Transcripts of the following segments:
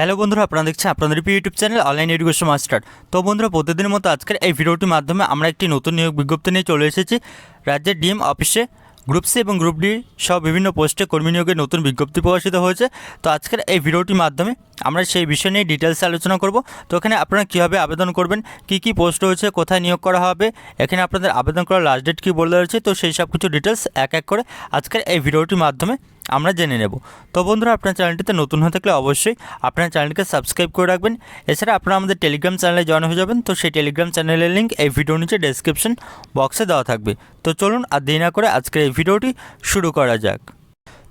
Hello বন্ধুরা, আপনারা দেখছেন আপনাদের YouTube channel online education master তো বন্ধুরা, প্রতিদিনের মতো আজকের এই ভিডিওটির মাধ্যমে আমরা একটি নতুন নিয়োগ বিজ্ঞপ্তি নিয়ে চলে এসেছি। রাজ্যের ডিএম অফিসে গ্রুপ সি এবং গ্রুপ ডি সহ বিভিন্ন পোস্টে কর্মী নিয়োগের নতুন বিজ্ঞপ্তি প্রকাশিত হয়েছে। তো আজকের এই ভিডিওটির মাধ্যমে আমরা সেই বিষয় নিয়ে ডিটেলসে আলোচনা করব। তো এখানে আপনারা কীভাবে আবেদন করবেন, কী কী পোস্ট রয়েছে, কোথায় নিয়োগ করা হবে, এখানে আপনাদের আবেদন করার লাস্ট ডেট কী বলে রয়েছে তো সেই সব কিছু ডিটেলস এক এক করে আজকের এই ভিডিওটির মাধ্যমে আমরা জেনে নেব। তো বন্ধুরা, আপনার চ্যানেলটিতে নতুন হয়ে থাকলে অবশ্যই আপনার চ্যানেলকে সাবস্ক্রাইব করে রাখবেন। এছাড়া আপনারা আমাদের টেলিগ্রাম চ্যানেলে জয়েন হয়ে যাবেন। তো সেই টেলিগ্রাম চ্যানেলের লিঙ্ক এই ভিডিও নিচে ডেসক্রিপশন বক্সে দেওয়া থাকবে। তো চলুন আর দেরি না করে আজকের এই ভিডিওটি শুরু করা যাক।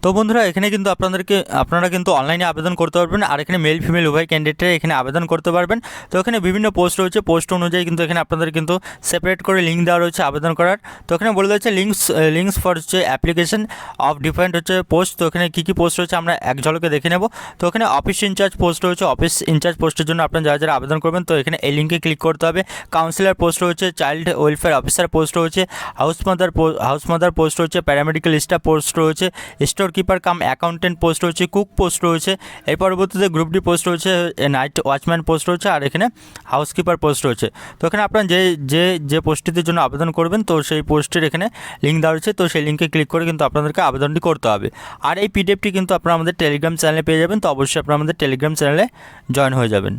তো বন্ধুরা, এখানে কিন্তু আপনাদেরকে, আপনারা কিন্তু অনলাইনে আবেদন করতে পারবেন আর এখানে মেল ফিমেল উভয় ক্যান্ডিডেটরা এখানে আবেদন করতে পারবেন। তো এখানে বিভিন্ন পোস্ট রয়েছে। পোস্ট অনুযায়ী কিন্তু এখানে আপনাদের কিন্তু সেপারেট করে লিঙ্ক দেওয়া রয়েছে আবেদন করার। তো এখানে বলে দিয়েছে লিঙ্কস লিঙ্কস ফর হচ্ছে অ্যাপ্লিকেশন অফ ডিফারেন্ট হচ্ছে পোস্ট তো এখানে কী কী পোস্ট রয়েছে আমরা এক ঝলকে দেখে নেব। তো এখানে অফিস ইনচার্জ পোস্ট রয়েছে। অফিস ইনচার্জ পোস্টের জন্য আপনারা যারা যারা আবেদন করবেন, তো এখানে এই লিঙ্কে ক্লিক করতে হবে। কাউন্সিলর পোস্ট রয়েছে চাইল্ড ওয়েলফেয়ার অফিসার পোস্ট রয়েছে house mother house mother post রয়েছে প্যারামেডিক্যাল স্টাফ পোস্ট রয়েছে store keeper cum accountant post রয়েছে, কুক পোস্ট রয়েছে, এর পরবর্তীতে গ্রুপ ডি পোস্ট রয়েছে নাইট ওয়াচম্যান পোস্ট রয়েছে, আর এখানে হাউসকিপার পোস্ট রয়েছে। তো এখানে আপনার যে যে যে পোস্টটির জন্য আবেদন করবেন, তো সেই পোস্টের এখানে লিঙ্ক দেওয়া রয়েছে, তো সেই লিঙ্কে ক্লিক করে কিন্তু আপনাদেরকে আবেদনটি করতে হবে। আর এই পিডিএফটি কিন্তু আপনারা আমাদের টেলিগ্রাম চ্যানেলে পেয়ে যাবেন, তো অবশ্যই আপনারা আমাদের টেলিগ্রাম চ্যানেলে জয়েন হয়ে যাবেন।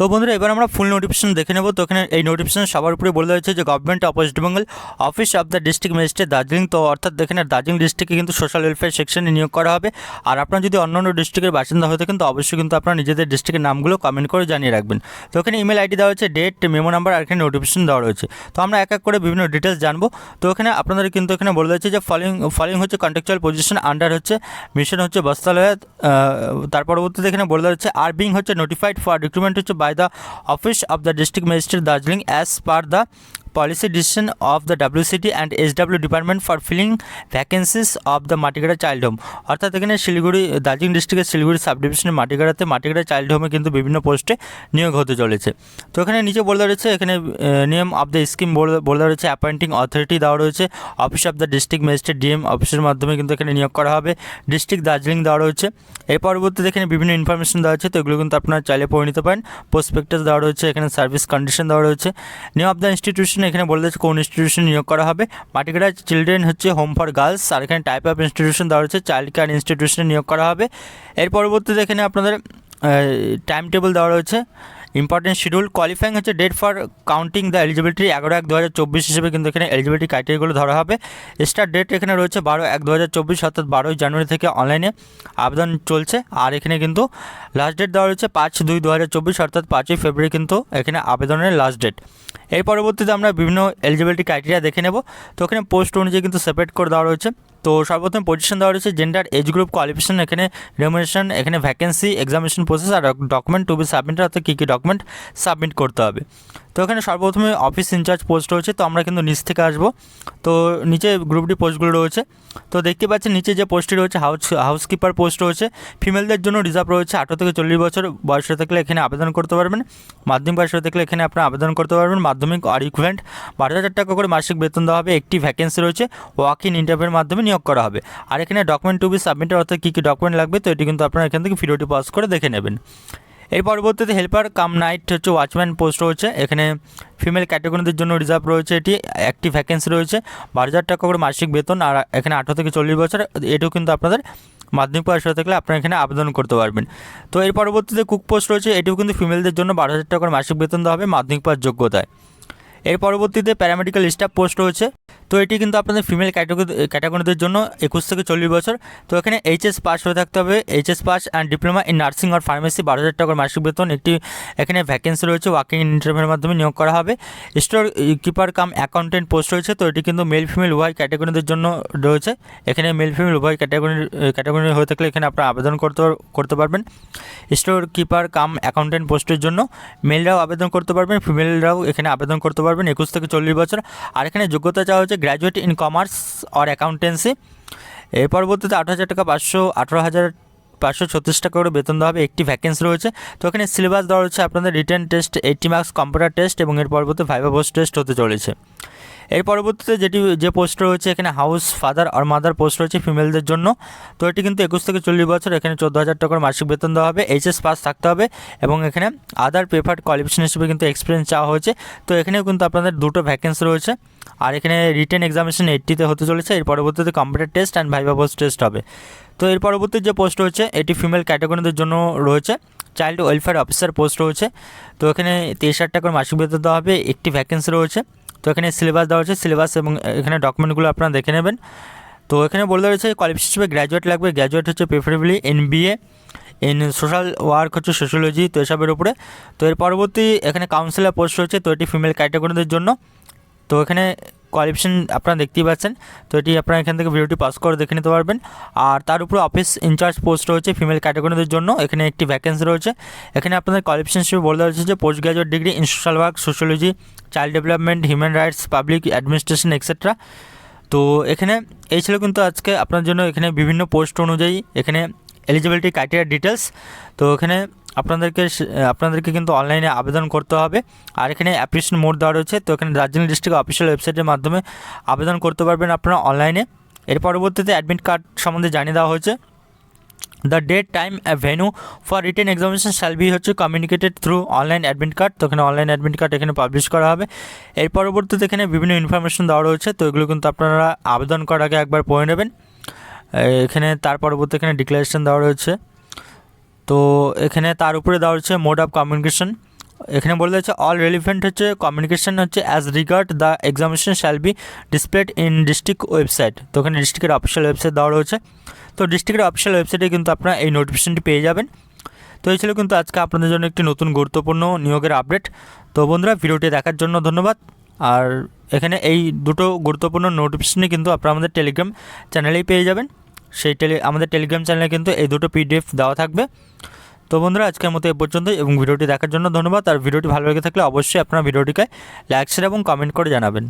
তো বন্ধুরা, এবার আমরা ফুল নোটিফিকেশন দেখে নেব। তো এখানে এই নোটিফিকেশন সবার উপরে বলে রয়েছে যে government of West Bengal office of the district magistrate Darjeeling তো অর্থাৎ এখানে দার্জিলিং ডিস্ট্রিক্টে কিন্তু সোশ্যাল ওয়েলফেয়ার সেকশনে নিয়োগ করা হবে। আর আপনারা যদি অন্য অন্য ডিস্ট্রিক্টের বাসিন্দা হয়ে থাকেন, তো অবশ্যই কিন্তু আপনারা নিজেদের ডিস্ট্রিক্টের নামগুলো কমেন্ট করে জানিয়ে রাখবেন। তো এখানে ইমেল আইডি দেওয়া হয়েছে ডেট মেমো নাম্বার আর এখানে নোটিফিকেশন দেওয়া রয়েছে। তো আমরা এক এক করে বিভিন্ন ডিটেলস জানব। তো এখানে আপনাদের কিন্তু এখানে বলে রয়েছে যে ফলোইং ফলোইং হচ্ছে কন্ট্রাকচুয়াল পজিশন আন্ডার হচ্ছে মিশন হচ্ছে বস্তালয় তার পরবর্তীতে এখানে বলে দেওয়া হচ্ছে আর বিং হচ্ছে নোটিফাইড ফর রিক্রুটমেন্ট হচ্ছে by the office of the district magistrate Darjeeling as per the policy decision of the WCT and SW department for filling vacancies of the Matigara child home অর্থাৎ এখানে শিলিগুড়ি দার্জিলিং ডিস্ট্রিক্টের Siliguri sub ডিভিশনের মাটিগাড়াতে Matigara child হোমে কিন্তু বিভিন্ন পোস্টে নিয়োগ হতে চলেছে। তো এখানে নিচে বলে রয়েছে, এখানে নিয়ম অফ দ্য স্কিম বলে রয়েছে অ্যাপয়েন্টিং অথরিটি দেওয়া রয়েছে office of the district magistrate DM অফিসের মাধ্যমে কিন্তু এখানে নিয়োগ করা হবে। ডিস্ট্রিক্ট দার্জিলিং দেওয়া রয়েছে। এর পরবর্তীতে এখানে বিভিন্ন ইনফরমেশন দেওয়া হচ্ছে তো এগুলো কিন্তু আপনারা চাইলে পড়ে নিতে পারেন। প্রসপেক্টাস দেওয়া রয়েছে, এখানে সার্ভিস কন্ডিশন দেওয়া রয়েছে। নিউ অফ দ্য ইনস্টিটিউশন এখানে বলে দিচ্ছে কোন ইনস্টিটিউশন নিয়োগ করা হবে। পার্টিকুলার চিলড্রেন হচ্ছে হোম ফর গার্লস আর এখানে টাইপ অফ ইনস্টিটিউশন দেওয়া রয়েছে চাইল্ড কেয়ার ইনস্টিটিউশনে নিয়োগ করা হবে। এর পরবর্তীতে এখানে আপনাদের টাইম টেবিল দেওয়া রয়েছে। ইম্পর্টেন্ট শিডিউল কোয়ালিফাইং হচ্ছে date for counting the eligibility এগারো এক দু হাজার চব্বিশ হিসেবে কিন্তু এখানে এলিজিবিলিটি ক্রাইটেরিয়াগুলো ধরা হবে। স্টার্ট ডেট এখানে রয়েছে বারো এক দু হাজার চব্বিশ, অর্থাৎ বারোই জানুয়ারি থেকে অনলাইনে আবেদন চলছে। আর এখানে কিন্তু লাস্ট ডেট দেওয়া রয়েছে পাঁচ দুই দু হাজার চব্বিশ, অর্থাৎ পাঁচই ফেব্রুয়ারি কিন্তু এখানে আবেদনের লাস্ট ডেট এর পরবর্তীতে আমরা বিভিন্ন এলিজিবিলিটি ক্রাইটেরিয়া দেখে নেব। তো এখানে পোস্ট অনুযায়ী কিন্তু সেপারেট করে দেওয়া রয়েছে। তো সর্বপ্রথম পজিশন দেওয়া রয়েছে জেন্ডার এজ গ্রুপ কোয়ালিফিকেশন এখানে রেমুনেশন এখানে ভ্যাকেন্সি এক্সামিনেশন প্রসেস আর ডকুমেন্ট টু বি সাবমিটেড অর্থাৎ কী কী ডকুমেন্ট সাবমিট করতে হবে। তো এখানে সর্বপ্রথমে অফিস ইনচার্জ পোস্ট রয়েছে, তো আমরা কিন্তু নিচ থেকে আসব। তো নিচে গ্রুপ ডি পোস্টগুলো রয়েছে। তো দেখতে পাচ্ছেন নিচে যে পোস্টটি রয়েছে হাউস হাউসকিপার পোস্ট রয়েছে। ফিমেলদের জন্য রিজার্ভ রয়েছে আঠারো থেকে চল্লিশ বছর, বয়স হয়ে থাকলে এখানে আবেদন করতে পারবেন। মাধ্যমিক বয়স হয়ে থাকলে এখানে আপনারা আবেদন করতে পারবেন। মাধ্যমিক আর ইকুইভ্যালেন্ট বারো হাজার টাকা করে মাসিক বেতন দেওয়া হবে। একটি ভ্যাকেন্সি রয়েছে ওয়াক ইন ইন্টারভিউর মাধ্যমে। নিয়োগ করা হবে। আর এখানে ডকুমেন্ট টু বি সাবমিটের অর্থাৎ কী কী ডকুমেন্ট লাগবে, তো এটি কিন্তু আপনারা এখান থেকে ভিডিওটি পাস করে দেখে নেবেন। এর পরবর্তীতে হেল্পার কাম নাইট হচ্ছে ওয়াচম্যান পোস্ট রয়েছে। এখানে ফিমেল ক্যাটাগরিদের জন্য রিজার্ভ রয়েছে এটি একটি ভ্যাকেন্সি রয়েছে। বারো হাজার টাকা করে মাসিক বেতন, আর এখানে আঠারো থেকে চল্লিশ বছর, এটাও কিন্তু আপনাদের মাধ্যমিক পাশ হয়ে থাকলে আপনারা এখানে আবেদন করতে পারবেন। তো এর পরবর্তীতে কুক পোস্ট রয়েছে, এটিও কিন্তু ফিমেলদের জন্য বারো হাজার টাকা করে মাসিক বেতন দেওয়া হবে মাধ্যমিক পাস যোগ্যতায়। এর পরবর্তীতে প্যারামেডিক্যাল স্টাফ পোস্ট রয়েছে। তো এটি কিন্তু আপনাদের ফিমেল ক্যাটাগরি ক্যাটাগরিদের জন্য একুশ থেকে চল্লিশ বছর। তো এখানে এইচএস পাস হয়ে থাকতে হবে। HS pass and diploma in nursing R pharmacy বারো হাজার টাকার মাসিক বেতন। একটি এখানে ভ্যাকেন্সি রয়েছে ওয়াকিং ইন্টারভিউর মাধ্যমে নিয়োগ করা হবে। Store keeper cum accountant post রয়েছে, তো এটি কিন্তু মেল ফিমেল উভয় ক্যাটাগরিদের জন্য রয়েছে। এখানে মেল ফিমেল উভয় ক্যাটাগরি ক্যাটাগরি হয়ে থাকলে এখানে আপনারা আবেদন করতে করতে পারবেন। স্টোর কিপার কাম অ্যাকাউন্টেন্ট পোস্টের জন্য মেলরাও আবেদন করতে পারবেন ফিমেলরাও এখানে আবেদন করতে পারবেন একুশ থেকে চল্লিশ বছর। আর এখানে যোগ্যতা চাওয়া হচ্ছে graduate in commerce or accountancy এর পরবর্তীতে আট হাজার টাকা পাঁচশো, আঠারো হাজার পাঁচশো ছত্রিশ টাকা করে বেতন দেওয়া হবে। একটি ভ্যাকেন্সি রয়েছে। তো এখানে সিলেবাস দেওয়া রয়েছে আপনাদের written test eighty marks computer test এবং এর পরবর্তী ভাইবা বোস টেস্ট হতে চলেছে। এর পরবর্তীতে যেটি, যে পোস্ট রয়েছে এখানে হাউস ফাদার আর মাদার পোস্ট রয়েছে ফিমেলদের জন্য। তো এটি কিন্তু একুশ থেকে চল্লিশ বছর, এখানে চোদ্দ হাজার টাকার মাসিক বেতন দেওয়া হবে এইচএস পাস থাকতে হবে এবং এখানে আদার প্রেফার্ড কোয়ালিফিকেশন হিসেবে কিন্তু এক্সপিরিয়েন্স চাওয়া হয়েছে। তো এখানেও কিন্তু আপনাদের দুটো ভ্যাকেন্সি রয়েছে। আর এখানে রিটেন এক্সামিনেশন এইটটিতে হতে চলেছে, এর পরবর্তীতে computer test and viva post test হবে। তো এর পরবর্তী যে পোস্ট রয়েছে, এটি ফিমেল ক্যাটাগরিদের জন্য রয়েছে। চাইল্ড ওয়েলফেয়ার অফিসার পোস্ট রয়েছে। তো এখানে তেইশ হাজার টাকার মাসিক বেতন দেওয়া হবে, একটি ভ্যাকেন্সি রয়েছে। তো এখানে সিলেবাস দেওয়া হচ্ছে সিলেবাস এবং এখানে ডকুমেন্টগুলো আপনারা দেখে নেবেন। তো এখানে বলে দেওয়া হয়েছে কোয়ালিফিকেশন হিসেবে গ্র্যাজুয়েট লাগবে গ্র্যাজুয়েট হচ্ছে preferably in BA in social work হচ্ছে সোশ্যোলজি তো এসবের উপরে। তো এর পরবর্তী এখানে কাউন্সিলার পোস্ট রয়েছে, তো এটি ফিমেল ক্যাটাগরিদের জন্য। তো এখানে কোয়ালিফিকেশন আপনারা দেখতেই পাচ্ছেন। তো এটি আপনারা এখান থেকে ভিডিওটি পাস করে দেখে নিতে পারবেন। আর তার উপরে অফিস ইনচার্জ পোস্ট রয়েছে ফিমেল ক্যাটাগরিদের জন্য। এখানে একটি ভ্যাকেন্সি রয়েছে। এখানে আপনাদের কোয়ালিফিকেশন হিসেবে বলে দেওয়া যে post graduate degree in social work sociology child development human rights public administration etcetera তো এখানে এই ছিল কিন্তু আজকে আপনার জন্য এখানে বিভিন্ন পোস্ট অনুযায়ী এখানে এলিজিবিলিটি ক্রাইটেরিয়া ডিটেলস তো এখানে আপনাদেরকে আপনাদেরকে কিন্তু অনলাইনে আবেদন করতে হবে। আর এখানে অ্যাপ্লিকেশন মোড দেওয়া রয়েছে, তো এখানে দার্জিলিং ডিস্ট্রিক্ট অফিসিয়াল ওয়েবসাইটের মাধ্যমে আবেদন করতে পারবেন আপনারা অনলাইনে এর পরবর্তীতে অ্যাডমিট কার্ড সম্বন্ধে জানিয়ে দেওয়া হয়েছে। The date time venue for written examination shall be হচ্ছে communicated through online admit card তো এখানে অনলাইন অ্যাডমিট কার্ড এখানে পাবলিশ করা হবে। এর পরবর্তীতে এখানে বিভিন্ন ইনফরমেশন দেওয়া রয়েছে, তো এগুলো কিন্তু আপনারা আবেদন করার আগে একবার পড়ে নেবেন। এখানে তার পরবর্তী এখানে ডিক্লারেশন দেওয়া রয়েছে। তো এখানে তার উপরে দেওয়া হচ্ছে মোড অফ কমিউনিকেশন এখানে বলে দিচ্ছে অল রেলিভেন্ট হচ্ছে কমিউনিকেশন হচ্ছে as regard the examination shall be displayed in district website তো এখানে ডিস্ট্রিক্টের অফিসিয়াল ওয়েবসাইট দেওয়া রয়েছে। তো ডিস্ট্রিক্টের অফিসিয়াল ওয়েবসাইটে কিন্তু আপনারা এই নোটিফিকেশনটি পেয়ে যাবেন। তো এই ছিল কিন্তু আজকে আপনাদের জন্য একটি নতুন গুরুত্বপূর্ণ নিয়োগের আপডেট তো বন্ধুরা, ভিডিওটি দেখার জন্য ধন্যবাদ। আর এখানে এই দুটো গুরুত্বপূর্ণ নোটিফিকেশনই কিন্তু আপনারা আমাদের টেলিগ্রাম চ্যানেলেই পেয়ে যাবেন। সেই টেলি আমাদের টেলিগ্রাম চ্যানেলে কিন্তু এই দুটো পিডিএফ দেওয়া থাকবে। তো বন্ধুরা, আজকের মতো এ পর্যন্ত এবং ভিডিওটি দেখার জন্য ধন্যবাদ। আর ভিডিওটি ভালো লেগে থাকলে অবশ্যই আপনারা ভিডিওটিকে লাইক শেয়ার এবং কমেন্ট করে জানাবেন।